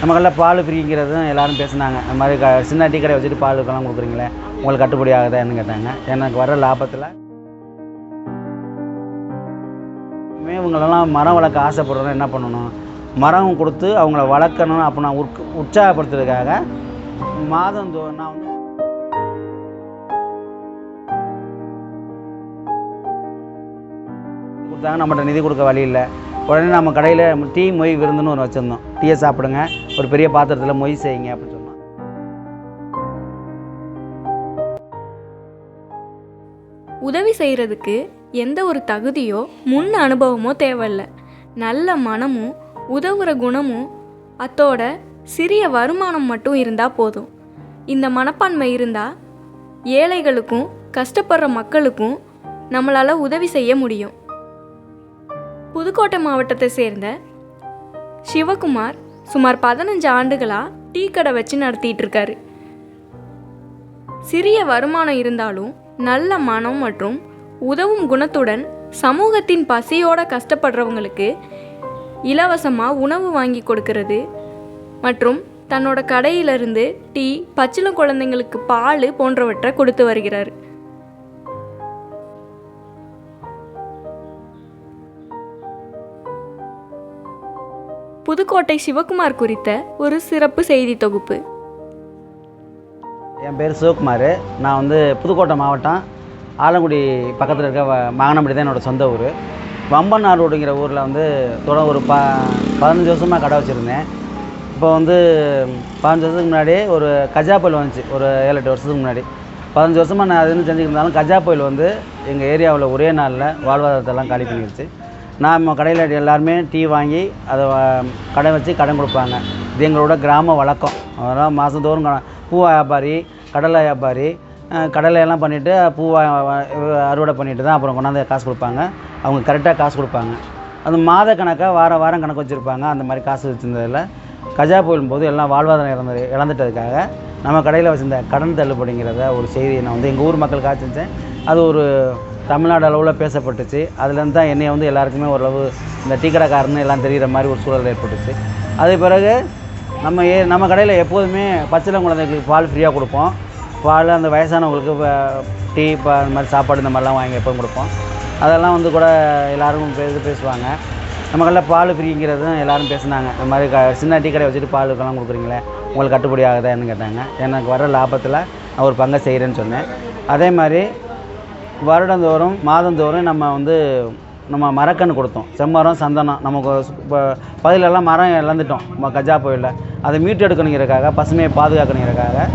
நமக்கெல்லாம் பால் ஃப்ரீங்கிறதும் எல்லாரும் பேசுனாங்க. இந்த மாதிரி க சின்ன டீ கடை வச்சுட்டு பாலுக்கெல்லாம் கொடுக்குறீங்களே உங்களுக்கு கட்டுப்படி ஆகுதான்னு கேட்டாங்க. எனக்கு வர லாபத்தில் இவங்களெல்லாம் மரம் வளர்க்க ஆசைப்படுறோன்னா என்ன பண்ணணும்? மரம் கொடுத்து அவங்கள வளர்க்கணும் அப்போ நான் உற் உற்சாகப்படுத்துறதுக்காக மாதம் நான் வந்து கொடுத்தாங்க. நம்மகிட்ட நிதி கொடுக்க வழி இல்லை. உடனே நம்ம கடையில் டீ மொய் விருந்துன்னு ஒன்று வச்சுருந்தோம். டீயை சாப்பிடுங்க. ஒரு பெரிய பாத்திரத்தில் மொய் செய்யுங்க அப்படின்னு சொன்னோம். உதவி செய்கிறதுக்கு எந்த ஒரு தகுதியோ முன் அனுபவமோ தேவையில்ல. நல்ல மனமும் உதவுற குணமும் அத்தோட சிறிய வருமானம் மட்டும் இருந்தால் போதும். இந்த மனப்பான்மை இருந்தால் ஏழைகளுக்கும் கஷ்டப்படுற மக்களுக்கும் நம்மளால் உதவி செய்ய முடியும். புதுக்கோட்டை மாவட்டத்தை சேர்ந்த சிவகுமார் சுமார் பதினஞ்சு ஆண்டுகளாக டீ கடை வச்சு நடத்திட்டு இருக்காரு சிறிய வருமானம் இருந்தாலும் நல்ல மனம் மற்றும் உதவும் குணத்துடன் சமூகத்தின் பசியோட கஷ்டப்படுறவங்களுக்கு இலவசமாக உணவு வாங்கி கொடுக்கறது மற்றும் தன்னோட கடையிலிருந்து டீ பச்சிளம் குழந்தைங்களுக்கு பால் போன்றவற்றை கொடுத்து வருகிறார். புதுக்கோட்டை சிவகுமார் குறித்த ஒரு சிறப்பு செய்தி தொகுப்பு. என் பேர் சிவகுமார் நான் வந்து புதுக்கோட்டை மாவட்டம் ஆலங்குடி பக்கத்தில் இருக்க வ- மாங்கனம்படி தான் என்னோடய சொந்த ஊர். வம்பனாரோடுங்கிற ஊரில் வந்து தொடர் ஒரு ப பதினஞ்சு வருஷமாக கடை வச்சுருந்தேன். இப்போ வந்து பதினஞ்சு வருஷத்துக்கு முன்னாடி ஒரு கஜா புயல் வந்துச்சு ஒரு ஏழு எட்டு வருஷத்துக்கு முன்னாடி. பதினஞ்சு வருஷமாக நான் அது செஞ்சுருந்தாலும் கஜா புயல் வந்து எங்கள் ஏரியாவில் ஒரே நாளில் வாழ்வாதாரத்தெல்லாம் காலி பண்ணிடுச்சு நாம் கடையில் எல்லாருமே டீ வாங்கி அதை கடன் கடை வச்சு கடன் கொடுப்பாங்க. இது எங்களோட கிராம வழக்கம். அதனால் மாதந்தோறும் பூ வியாபாரி கடலை வியாபாரி கடலையெல்லாம் கடலை எல்லாம் பண்ணிவிட்டு பூவா அறுவடை பண்ணிட்டு தான் அப்புறம் கொண்டாந்து காசு கொடுப்பாங்க. அவங்க கரெக்டாக காசு கொடுப்பாங்க. அந்த மாத கணக்காக வார வாரம் கணக்கு வச்சுருப்பாங்க. அந்த மாதிரி காசு வச்சுருந்ததில் கஜா புயலும் போது எல்லாம் வாழ்வாதாரம் இறந்து இழந்துட்டதுக்காக நம்ம கடையில் வச்சுருந்த கடன் தள்ளுபடிங்கிறத ஒரு செய்தியை நான் வந்து எங்கள் ஊர் மக்களுக்காக செஞ்சேன் அது ஒரு தமிழ்நாடு அளவில் பேசப்பட்டுச்சு. அதுலேருந்து தான் என்னைய வந்து எல்லாருக்குமே ஓரளவு இந்த டீ கடைக்காரன்னு எல்லாம் தெரிகிற மாதிரி ஒரு சூழல் ஏற்பட்டுச்சு. அது பிறகு நம்ம ஏ நம்ம கடையில் எப்போதுமே பச்சிளம் குழந்தைகளுக்கு பால் ஃப்ரீயாக கொடுப்போம். பால் அந்த வயசானவங்களுக்கு டீ இப்போ அந்த மாதிரி சாப்பாடு இந்த மாதிரிலாம் வாங்கி எப்போதும் கொடுப்போம். அதெல்லாம் வந்து கூட எல்லோரும் பேசி பேசுவாங்க. நம்ம கடையில் பால் ஃப்ரீங்கிறதும் எல்லாரும் பேசுனாங்க. இந்த மாதிரி க சின்ன டீ கடை வச்சுட்டு பாலுக்கெல்லாம் கொடுக்குறீங்களே உங்களுக்கு கட்டுப்படி ஆகுதான்னு கேட்டாங்க. எனக்கு வர லாபத்தில் நான் ஒரு பங்கை செய்கிறேன்னு சொன்னேன். அதே மாதிரி வருடந்தோறும் மாதந்தோறும் நம்ம வந்து நம்ம மரக்கன்று கொடுத்தோம். செம்மரம் சந்தனம் நமக்கு இப்போ பகுதியிலலாம் மரம் இழந்துட்டோம். நம்ம கஜா புயலில். அதை மீட்டு எடுக்கணுங்கிறதுக்காக பசுமையை பாதுகாக்கணுங்கிறதுக்காக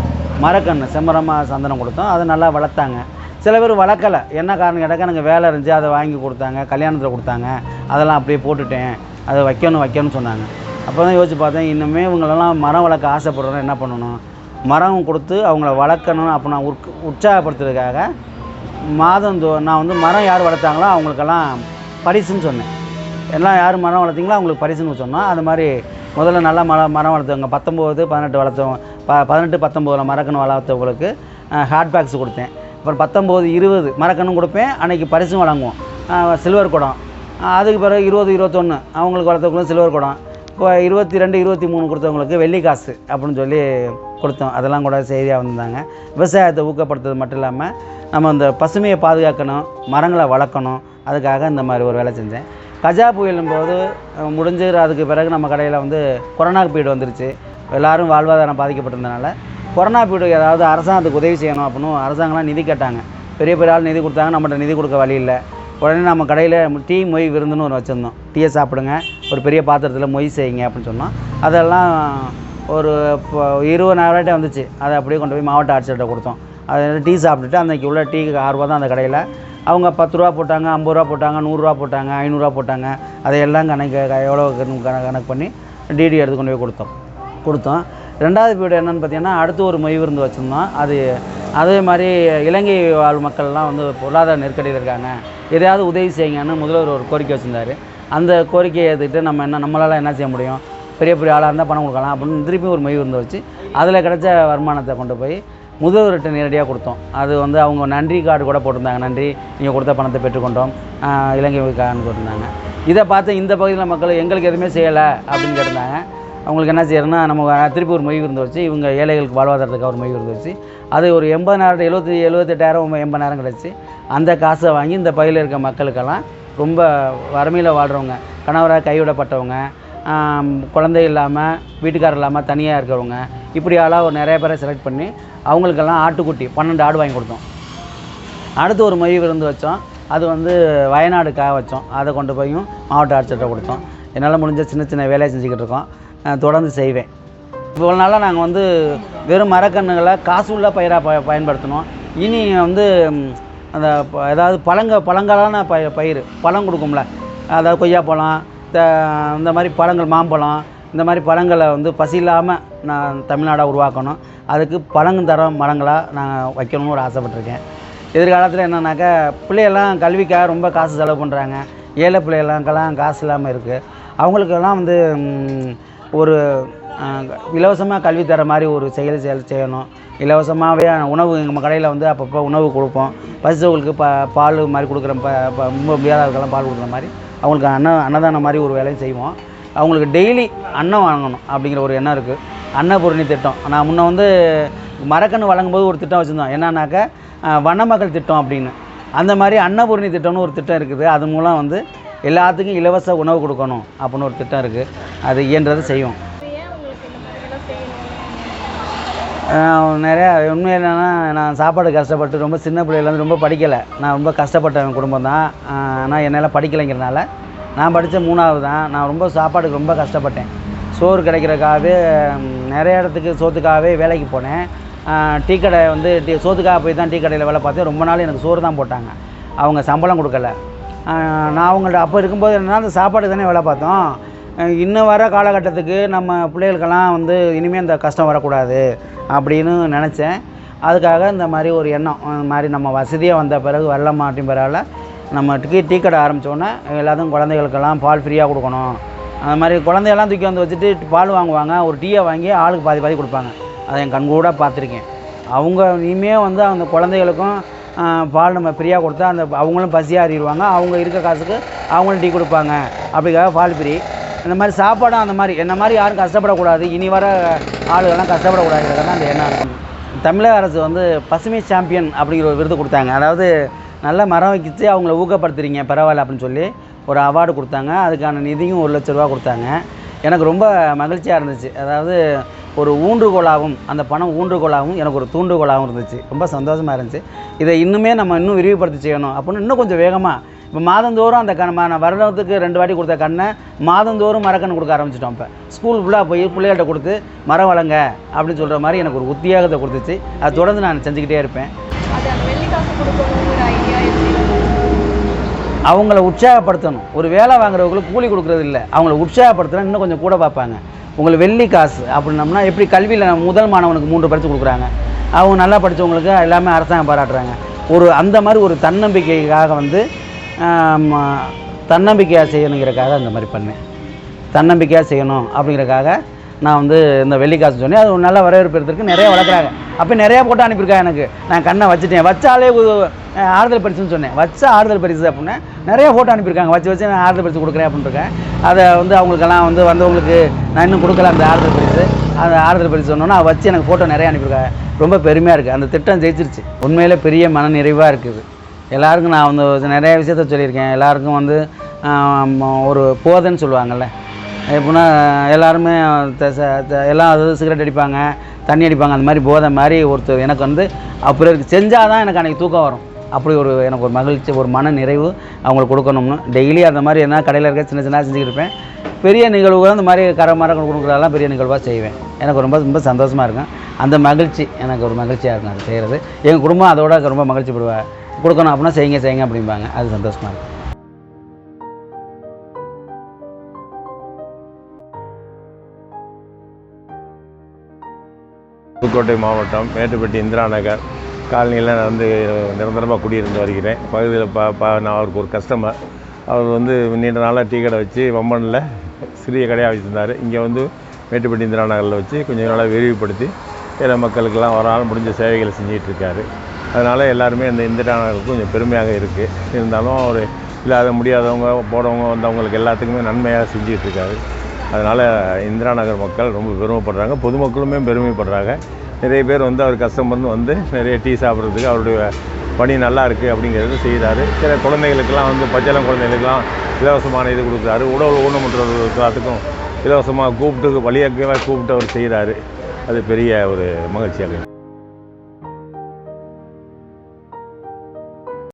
மரக்கன்று செம்மரமாக சந்தனம் கொடுத்தோம். அதை நல்லா வளர்த்தாங்க. சில பேர் வளர்க்கலை. என்ன காரணம் கேட்டாக்க எனக்கு வேலை இருந்துச்சு அதை வாங்கி கொடுத்தாங்க கல்யாணத்தில் கொடுத்தாங்க. அதெல்லாம் அப்படியே போட்டுட்டேன். அதை வைக்கணும் வைக்கணும்னு சொன்னாங்க. அப்போ தான் யோசிச்சு பார்த்தேன் இன்னுமே இவங்களெல்லாம் மரம் வளர்க்க ஆசைப்படுறோன்னா என்ன பண்ணணும்? மரம் கொடுத்து அவங்கள வளர்க்கணும் அப்போ நான் உற் உற்சாகப்படுத்துறதுக்காக மாதம் தோ நான் வந்து மரம் யார் வளர்த்தாங்களோ அவங்களுக்கெல்லாம் பரிசுன்னு சொன்னேன். எல்லாம் யார் மரம் வளர்த்திங்களோ அவங்களுக்கு பரிசுன்னு சொன்னோம். அது மாதிரி முதல்ல நல்லா மரம் மரம் வளர்த்தவங்க பத்தொம்போது பதினெட்டு வளர்த்தவங்க ப பதினெட்டு பத்தொம்போதில் மரக்கன்று வளர்த்தவங்களுக்கு ஹாட் பேக்ஸ் கொடுத்தேன். அப்புறம் பத்தொம்போது இருபது மரக்கன்றும் கொடுப்பேன். அன்றைக்கி பரிசும் வழங்குவோம். சில்வர் குடம். அதுக்கு பிறகு இருபது இருபத்தொன்று அவங்களுக்கு வளர்த்தவங்களும் சில்வர் குடம். இருபத்தி ரெண்டு இருபத்தி மூணு கொடுத்தவங்களுக்கு வெள்ளி காசு அப்படின்னு சொல்லி கொடுத்தோம். அதெல்லாம் கூட செய்தியாக வந்திருந்தாங்க. விவசாயத்தை ஊக்கப்படுத்துறது மட்டும் இல்லாமல் நம்ம இந்த பசுமையை பாதுகாக்கணும் மரங்களை வளர்க்கணும். அதுக்காக இந்த மாதிரி ஒரு வேலை செஞ்சேன். கஜா புயலும் போது அஹ், முடிஞ்சு அதுக்கு பிறகு நம்ம கடையில் வந்து கொரோனா பீரியட் வந்துருச்சு. எல்லோரும் வாழ்வாதாரம் பாதிக்கப்பட்டிருந்தனால கொரோனா பீரியட் ஏதாவது அரசாங்கத்துக்கு உதவி செய்யணும் அப்படின்னு அரசாங்கம்லாம் நிதி கேட்டாங்க. பெரிய பெரிய ஆள் நிதி கொடுத்தாங்க. நம்மகிட்ட நிதி கொடுக்க வழி இல்லை. உடனே நம்ம கடையில் டீ மொய் விருந்துன்னு ஒன்று வச்சுருந்தோம். டீயை சாப்பிடுங்க. ஒரு பெரிய பாத்திரத்தில் மொய் செய்யுங்க அப்படின்னு சொன்னோம். அதெல்லாம் ஒரு இப்போ இருபதாயிரம் வந்துச்சு. அதை அப்படியே கொண்டு போய் மாவட்ட ஆட்சியர்கிட்ட கொடுத்தோம். அது டீ சாப்பிட்டுட்டு அன்றைக்கி உள்ள டீக்கு ஆறுரூவா தான் அந்த கடையில். அவங்க பத்து ரூபா போட்டாங்க ஐம்பது ரூபா போட்டாங்க நூறுரூவா போட்டாங்க ஐநூறுரூவா போட்டாங்க. அதையெல்லாம் கணக்கு எவ்வளோ கணக்கு கணக்கு பண்ணி டிடி எடுத்து கொண்டு போய் கொடுத்தோம். கொடுத்தோம். ரெண்டாவது வீடு என்னென்னு பார்த்தீங்கன்னா அடுத்து ஒரு மொய் விருந்து வச்சுருந்தோம். அது அதே மாதிரி இலங்கை வாழ் மக்கள்லாம் வந்து பொருளாதார நெருக்கடியில் இருக்காங்க. எதையாவது உதவி செய்யுங்கன்னு முதல்வர் ஒரு கோரிக்கை வச்சுருந்தார். அந்த கோரிக்கையை ஏற்றுக்கிட்டு நம்ம என்ன நம்மளால் என்ன செய்ய முடியும்? பெரிய பெரிய ஆளாக இருந்தால் பணம் கொடுக்கலாம் அப்படின்னு திருப்பி ஒரு மொய் இருந்து வச்சு அதில் கிடைச்ச வருமானத்தை கொண்டு போய் முதல்வர்கிட்ட நேரடியாக கொடுத்தோம். அது வந்து அவங்க நன்றி கார்டு கூட போட்டிருந்தாங்க. நன்றி. நீங்கள் கொடுத்த பணத்தை பெற்றுக்கொண்டோம். இலங்கைக்கான்னு போட்டிருந்தாங்க. இதை பார்த்து இந்த பகுதியில் மக்கள் எங்களுக்கு எதுவுமே செய்யலை அப்படின்னு கேட்டிருந்தாங்க. அவங்களுக்கு என்ன செய்யறதுன்னா நம்ம திருப்பி ஒரு மொய் விருந்து வச்சு இவங்க ஏழைகளுக்கு வாழ்வாதாரத்துக்கு ஒரு மொய் விருந்து வச்சு அது ஒரு எண்பதாயிரம் எழுபத்தி எழுபத்தெட்டாயிரம் எண்பதாயிரம் கிடச்சி அந்த காசை வாங்கி இந்த பகுதியில் இருக்க மக்களுக்கெல்லாம் ரொம்ப வறுமையில் வாழ்கிறவங்க கணவராக கைவிடப்பட்டவங்க குழந்தை இல்லாமல் வீட்டுக்காரர் இல்லாமல் தனியாக இருக்கிறவங்க இப்படி ஆளாக ஒரு நிறைய பேரை செலக்ட் பண்ணி அவங்களுக்கெல்லாம் ஆட்டுக்குட்டி பன்னெண்டு ஆடு வாங்கி கொடுத்தோம். அடுத்து ஒரு மொய் விருந்து வச்சோம். அது வந்து வயநாடுக்காக வச்சோம். அதை கொண்டு போயும் மாவட்ட ஆட்சியர்கிட்ட கொடுத்தோம். என்னால் முடிஞ்ச சின்ன சின்ன வேலையை செஞ்சுக்கிட்டு இருக்கோம். தொடர்ந்து செய்வேன். இவ்வளோ நாளாக நாங்கள் வந்து வெறும் மரக்கன்றுகளை காசு உள்ள பயிராக ப பயன்படுத்தினோம். இனி வந்து அந்த ஏதாவது பழங்க பழங்களான ப பயிர் பழம் கொடுக்கும்ல. அதாவது கொய்யாப்பழம் த இந்த மாதிரி பழங்கள் மாம்பழம் இந்த மாதிரி பழங்களை வந்து பசி இல்லாமல் நான் தமிழ்நாடாக உருவாக்கணும். அதுக்கு பழங்குந்தரம் மரங்களாக நான் வைக்கணும்னு ஒரு ஆசைப்பட்டிருக்கேன். எதிர்காலத்தில் என்னன்னாக்கா பிள்ளையெல்லாம் கல்விக்காக ரொம்ப காசு செலவு பண்ணுறாங்க ஏழை பிள்ளைகளுக்கெல்லாம் காசு இல்லாமல் இருக்குது அவங்களுக்கெல்லாம் வந்து ஒரு இலவசமாக கல்வி தர மாதிரி ஒரு செயல் செயல் செய்யணும். இலவசமாகவே உணவு நம்ம கடையில் வந்து அப்பப்போ உணவு கொடுப்போம். பசித்தவங்களுக்கு ப பால் மாதிரி கொடுக்குற ப ரொம்ப முடியாதவர்களுக்கெல்லாம் பால் கொடுக்குற மாதிரி அவங்களுக்கு அன்ன அன்னதானம் மாதிரி ஒரு வேலையும் செய்வோம். அவங்களுக்கு டெய்லி அன்னம் வாங்கணும் அப்படிங்கிற ஒரு எண்ணம் இருக்குது அன்னபூரணி திட்டம். நான் முன்ன வந்து மரக்கன்று வழங்கும்போது ஒரு திட்டம் வச்சுருந்தோம். என்னன்னாக்கா வண்ணமக்கள் திட்டம் அப்படின்னு. அந்த மாதிரி அன்னபூரணி திட்டம்னு ஒரு திட்டம் இருக்குது. அது மூலம் வந்து எல்லாத்துக்கும் இலவச உணவு கொடுக்கணும் அப்படின்னு ஒரு திட்டம் இருக்குது அது இயன்றதை செய்வோம். நிறையா உண்மை என்னென்னா நான் சாப்பாடு கஷ்டப்பட்டு ரொம்ப சின்ன பிள்ளையிலேருந்து ரொம்ப படிக்கலை. நான் ரொம்ப கஷ்டப்பட்ட குடும்பம் தான். ஆனால் என்னால் படிக்கலைங்கிறனால நான் படித்த மூணாவது தான். நான் ரொம்ப சாப்பாடுக்கு ரொம்ப கஷ்டப்பட்டேன். சோறு கிடைக்கிறக்காகவே நிறைய இடத்துக்கு சோத்துக்காகவே வேலைக்கு போனேன். டீ கடை வந்து டீ சோத்துக்காக போய் தான் டீ கடையில் வேலை பார்த்தேன். ரொம்ப நாள் எனக்கு சோறு தான் போட்டாங்க. அவங்க சம்பளம் கொடுக்கல. நான் அவங்கள்ட்ட அப்போ இருக்கும்போது என்னென்னா அந்த சாப்பாடு தானே வேலை பார்த்தோம். இன்னும் வர காலகட்டத்துக்கு நம்ம பிள்ளைகளுக்கெல்லாம் வந்து இனிமேல் இந்த கஷ்டம் வரக்கூடாது அப்படின்னு நினச்சேன். அதுக்காக இந்த மாதிரி ஒரு எண்ணம் இந்த மாதிரி நம்ம வசதியாக வந்த பிறகு வரல மாட்டின் பிறகு நம்ம டீ டீ கடை ஆரம்பித்தோன்னே எல்லாத்துக்கும் குழந்தைகளுக்கெல்லாம் பால் ஃப்ரீயாக கொடுக்கணும். அந்த மாதிரி குழந்தையெல்லாம் தூக்கி வந்து வச்சுட்டு பால் வாங்குவாங்க. ஒரு டீயை வாங்கி ஆளுக்கு பாதி பாதி கொடுப்பாங்க. அதை என் கண்கூட பார்த்துருக்கேன். அவங்க இனிமேல் வந்து அந்த குழந்தைகளுக்கும் பால் நம்ம ஃப்ரீயாக கொடுத்தா அந்த அவங்களும் பசியாக அறிடுவாங்க அவங்க இருக்க காசுக்கு அவங்களும் டீ கொடுப்பாங்க. அப்படிக்காக பால் ஃப்ரீ இந்த மாதிரி சாப்பாடும் அந்த மாதிரி என்ன மாதிரி யாரும் கஷ்டப்படக்கூடாது. இனி வர ஆளுகள்லாம் கஷ்டப்படக்கூடாதுங்கிறதான் அந்த எண்ணம் இருக்கும். தமிழக அரசு வந்து பசுமை சாம்பியன் அப்படிங்கிற ஒரு விருது கொடுத்தாங்க. அதாவது நல்ல மரம் வைக்கிச்சு அவங்கள ஊக்கப்படுத்துறீங்க பரவாயில்ல அப்படின்னு சொல்லி ஒரு அவார்டு கொடுத்தாங்க. அதுக்கான நிதியும் ஒரு லட்ச ரூபா கொடுத்தாங்க. எனக்கு ரொம்ப மகிழ்ச்சியாக இருந்துச்சு. அதாவது ஒரு ஊன்றுகோலாகவும் அந்த பணம் ஊன்றுகோலாகவும் எனக்கு ஒரு தூண்டுகோலாகவும் இருந்துச்சு. ரொம்ப சந்தோஷமாக இருந்துச்சு. இதை இன்னுமே நம்ம இன்னும் விரிவுபடுத்தி செய்யணும் அப்படின்னு இன்னும் கொஞ்சம் வேகமாக இப்போ மாதந்தோறும் அந்த கண் ம- வருடத்துக்கு ரெண்டு வாட்டி கொடுத்த கண்ணை மாதந்தோறும் மரக்கன்று கொடுக்க ஆரம்பிச்சிட்டோம் இப்போ. ஸ்கூல் ஃபுல்லாக போய் பிள்ளைகள்ட்ட கொடுத்து மரம் வளங்க அப்படின்னு சொல்கிற மாதிரி எனக்கு ஒரு உத்தியோகத்தை கொடுத்துச்சு. அது தொடர்ந்து நான் செஞ்சுக்கிட்டே இருப்பேன். அவங்கள உற்சாகப்படுத்தணும். ஒரு வேலை வாங்குறவங்களுக்கு கூலி கொடுக்குறது இல்லை. அவங்கள உற்சாகப்படுத்தினா இன்னும் கொஞ்சம் கூட பார்ப்பாங்க. உங்களுக்கு வெள்ளி காசு அப்படின்னம்னா எப்படி கல்வியில் முதல் மாணவனுக்கு மூன்று பரிசு கொடுக்குறாங்க. அவங்க நல்லா படித்தவங்களுக்கு எல்லாமே அரசாங்கம் பாராட்டுறாங்க. ஒரு அந்த மாதிரி ஒரு தன்னம்பிக்கைக்காக வந்து தன்னம்பிக்கையாக செய்யணுங்கிறக்காக அந்த மாதிரி பண்ணேன். தன்னம்பிக்கையாக செய்யணும் அப்படிங்கிறக்காக நான் வந்து இந்த வெள்ளிக்காசு சொன்னேன். அது ஒரு நல்ல வரவேற்பு எடுத்திருக்கு. நிறைய வளர்க்குறாங்க. அப்போ நிறையா போட்டு அனுப்பியிருக்கா எனக்கு. நான் கண்ணை வச்சுட்டேன். வச்சாலே ஆறுதல் பரிசுன்னு சொன்னேன். வச்சா ஆறுதல் பரிசு அப்படின்னா நிறைய ஃபோட்டோ அனுப்பியிருக்காங்க. வச்சு வச்சு நான் ஆறுதல் பரிசு கொடுக்குறேன் அப்படின்ட்டுருக்கேன் அதை வந்து அவங்களுக்கெல்லாம் வந்து வந்தவங்களுக்கு நான் இன்னும் கொடுக்கல அந்த ஆறுதல் பரிசு. அந்த ஆறுதல் பரிசு சொன்னோன்னா வச்சு எனக்கு ஃபோட்டோ நிறைய அனுப்பியிருக்காங்க. ரொம்ப பெருமையாக இருக்குது அந்த திட்டம் ஜெயிச்சிருச்சு. உண்மையிலே பெரிய மன நிறைவாக இருக்குது. எல்லாருக்கும் நான் வந்து நிறைய விஷயத்த சொல்லியிருக்கேன். எல்லாருக்கும் வந்து ஒரு போதைன்னு சொல்லுவாங்கள்ல எப்படின்னா எல்லாருமே த- ச- எல்லாம் அதாவது சிகரெட் அடிப்பாங்க தண்ணி அடிப்பாங்க அந்த மாதிரி போதை மாதிரி ஒருத்தர் எனக்கு வந்து அப்புறம் செஞ்சால் தான் எனக்கு அன்றைக்கி தூக்கம் வரும். அப்படி ஒரு எனக்கு ஒரு மகிழ்ச்சி ஒரு மன நிறைவு அவங்களுக்கு கொடுக்கணும்னு. டெய்லி அந்த மாதிரி என்ன கடையில் இருக்க சின்ன சின்ன செஞ்சுக்கிட்டு இருப்பேன். பெரிய நிகழ்வுகள் அந்த மாதிரி கர மரம் கொடுக்குறதெல்லாம் பெரிய நிகழ்வாக செய்வேன். எனக்கு ரொம்ப ரொம்ப சந்தோஷமாக இருக்கும். அந்த மகிழ்ச்சி எனக்கு ஒரு மகிழ்ச்சியாக இருக்கும். அது செய்கிறது எங்கள் குடும்பம் அதோட ரொம்ப மகிழ்ச்சி படுவேன் கொடுக்கணும் அப்படின்னா செய்யுங்க செய்யுங்க அப்படிம்பாங்க. அது சந்தோஷமாக இருக்கும் புதுக்கோட்டை மாவட்டம் மேட்டுப்பட்டி இந்திரா நகர் காலனியில் நான் வந்து நிரந்தரமாக குடியிருந்து வருகிறேன். பகுதியில் பா பா நான் அவருக்கு ஒரு கஸ்டமர் அவர் வந்து நீண்ட நாளாக டீ கடை வச்சு வம்பனில் சிறிய கடையாக வச்சுருந்தார். இங்கே வந்து மேட்டுப்பட்டி இந்திரா நகரில் வச்சு கொஞ்சம் நாளாக விரிவுபடுத்தி ஏழை மக்களுக்கெல்லாம் அவரால் முடிஞ்ச சேவைகளை செஞ்சிகிட்ருக்காரு அதனால் எல்லாருமே இந்த இந்திரா நகருக்கு கொஞ்சம் பெருமையாக இருக்குது இருந்தாலும் அவர் இல்லாத முடியாதவங்க போடவங்க வந்தவங்களுக்கு எல்லாத்துக்குமே நன்மையாக செஞ்சிகிட்ருக்காரு அதனால் இந்திரா நகர் மக்கள் ரொம்ப பெருமைப்படுறாங்க. பொதுமக்களுமே பெருமைப்படுறாங்க. நிறைய பேர் வந்து அவர் கஸ்டமர்னு வந்து நிறைய டீ சாப்பிட்றதுக்கு அவருடைய பணி நல்லா இருக்குது அப்படிங்கிறது செய்கிறாரு சில குழந்தைகளுக்கெல்லாம் வந்து பச்சளம் குழந்தைகளுக்கெல்லாம் இலவசமான இது கொடுக்குறாரு. உடல் ஊனமுற்றவர்கள் எல்லாத்துக்கும் இலவசமாக கூப்பிட்டு வழியாக கூப்பிட்டு அவர் செய்கிறாரு அது பெரிய ஒரு மகிழ்ச்சியாக இருக்குது